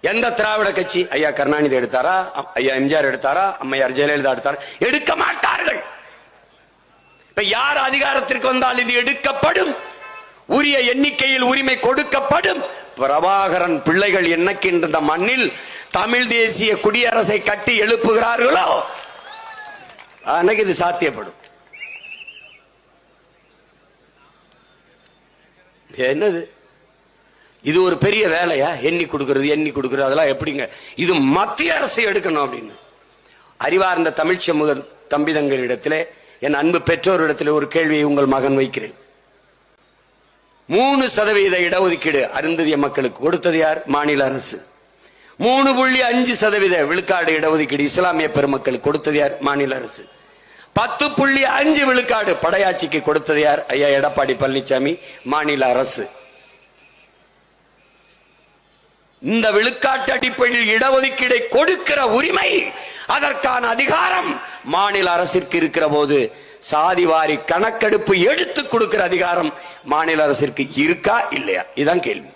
எந்த திராவிட கட்சி? ஐயா கருணாநிதி எடுத்தாரா? ஐயா எம்ஜிஆர் எடுத்தாரா? அம்மையார் ஜெயலலிதா எடுத்தாரா? எடுக்க மாட்டார்கள் இப்ப யார் அதிகாரத்திற்கு வந்தால் இது எடுக்கப்படும்? உரிய எண்ணிக்கையில் உரிமை கொடுக்கப்படும். பிரபாகரன் பிள்ளைகள் என்னக்கின்ற இந்த மண்ணில் தமிழ் தேசிய குடியரசை கட்டி எழுப்புகிறார்களோ அன்னைக்கு இது சாத்தியப்படும். என்னது? இது ஒரு பெரிய வேலையா? எண்ணி கொடுக்கறது எண்ணி கொடுக்கறது அதெல்லாம் எப்படிங்க? இது மத்திய அரசு எடுக்கணும் அப்படின்னு. அறிவார்ந்த தமிழ் சமூக தம்பிதங்களிடத்திலே என் அன்பு பெற்றோரிடத்திலே ஒரு கேள்வியை உங்கள் மகன் வைக்கிறேன். மூணு சதவீத இடஒதுக்கீடு அருந்ததிய மக்களுக்கு கொடுத்தது யார்? மாநில அரசு. மூணு புள்ளி அஞ்சு சதவீத விழுக்காடு இடஒதுக்கீடு இஸ்லாமிய பெருமக்களுக்கு கொடுத்தது யார்? மாநில அரசு. பத்து புள்ளி அஞ்சு விழுக்காடு படையாட்சிக்கு கொடுத்தது யார்? ஐயா எடப்பாடி பழனிசாமி மாநில அரசு. இந்த விழுக்காட்டு அடிப்படையில் இடஒதுக்கீடை கொடுக்கிற உரிமை அதற்கான அதிகாரம் மாநில அரசிற்கு இருக்கிற போது சாதிவாரி கணக்கெடுப்பு எடுத்து கொடுக்கிற அதிகாரம் மாநில அரசிற்கு இருக்கா இல்லையா? இதான் கேள்வி.